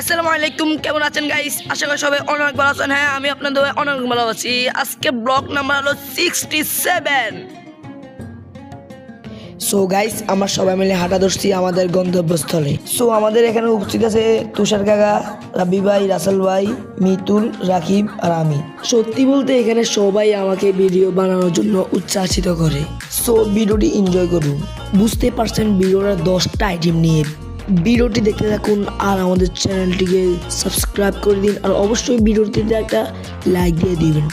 আসসালামু আলাইকুম, কেমন আছেন গাইস আশা করি সবাই অনেক ভালো আছেন। হ্যাঁ আমি আপনাদের অনেক ভালো আছি। আজকে ব্লক নাম্বার হলো সিক্সটি সেভেন সো গাইস আমরা সবাই মিলে হাঁটা ধরছি আমাদের গন্তব্যস্থলে। সো আমাদের এখানে উপস্থিত আছে তুষার কাকা রাবি ভাই, রাসেল ভাই, মিতুল, রাকিব আর আমি। সত্যি বলতে এখানে সবাই আমাকে ভিডিও বানানোর জন্য উচ্ছ্বাসিত করে। সো ভিডিওটি এনজয় করুন। বুঝতে পারছেন ভিডিওটা দশটা আইটেম নিয়ে। ভিডিওটি দেখতে থাকুন আর আমাদের চ্যানেলটিকে সাবস্ক্রাইব করে দিন আর অবশ্যই ভিডিওটিতে একটা লাইক দিয়ে দিবেন।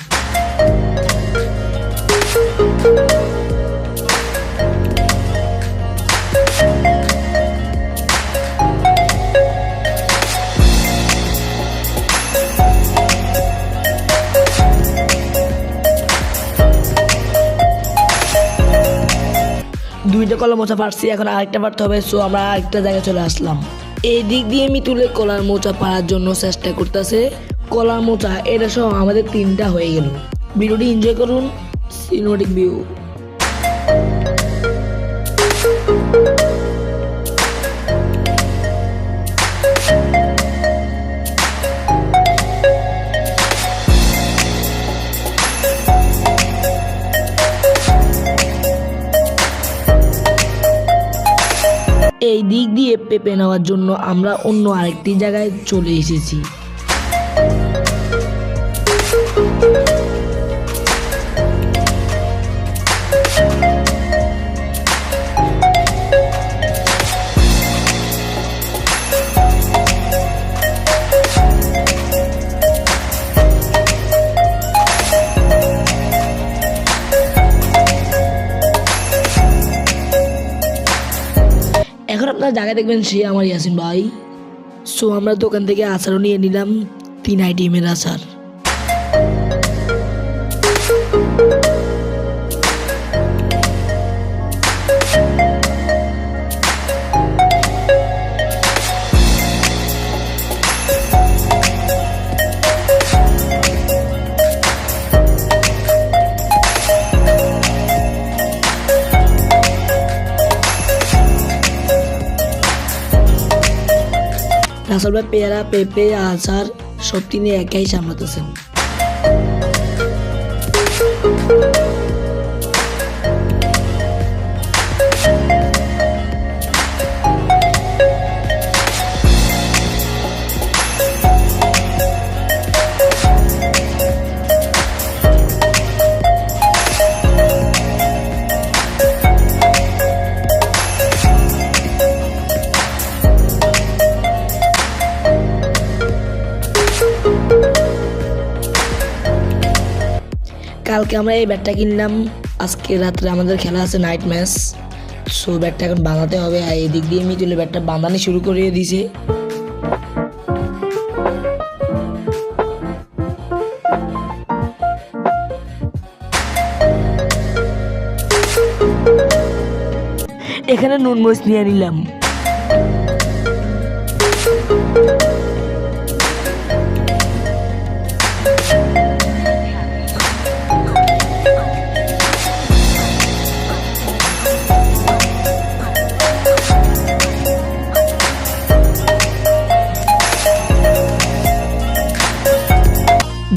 দুইটা কলা মোচা পারছি এখন আরেকটা পারতে হবে সো আমরা আরেকটা জায়গায় চলে আসলাম। এই দিক দিয়ে আমি তুলে কলার মোচা পাড়ার জন্য চেষ্টা করতেছে। কলার মোচা, এটা সহ আমাদের তিনটা হয়ে গেল। ভিডিওটি এনজয় করুন সিনেমাটিক ভিউ এই দিক দিয়ে পেপে নেওয়ার জন্য আমরা অন্য আরেকটি জায়গায় চলে এসেছি। আপনারা জায়গায় দেখবেন সে আমার ইয়াসিন ভাই। সো আমরা দোকান থেকে আচারও নিয়ে নিলাম, তিন আইটেমের আচার। ভাই পেয়ারা পেঁপে আচার সব তিনি একাই সামলাতেছেন। কালকে আমরা এই ব্যাটটা কিনলাম। আজকে রাত্রে আমাদের খেলা আছে নাইট ম্যাচ সো ব্যাটটা এখন বাঁধাতে হবে। আর এই দিক দিয়ে মিতুলে ব্যাটটা বাঁধানি শুরু করে দিয়েছে। এখানে নুন মরিচ নিয়ে নিলাম।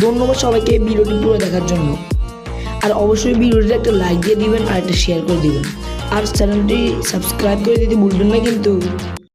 ধন্যবাদ সবাইকে ভিডিওটি পুরো দেখার জন্য। আর অবশ্যই ভিডিওটি একটা লাইক দিয়ে দিবেন আর একটা শেয়ার করে দিবেন। আর চ্যানেলটি সাবস্ক্রাইব করে দিতে ভুলবেন না কিন্তু।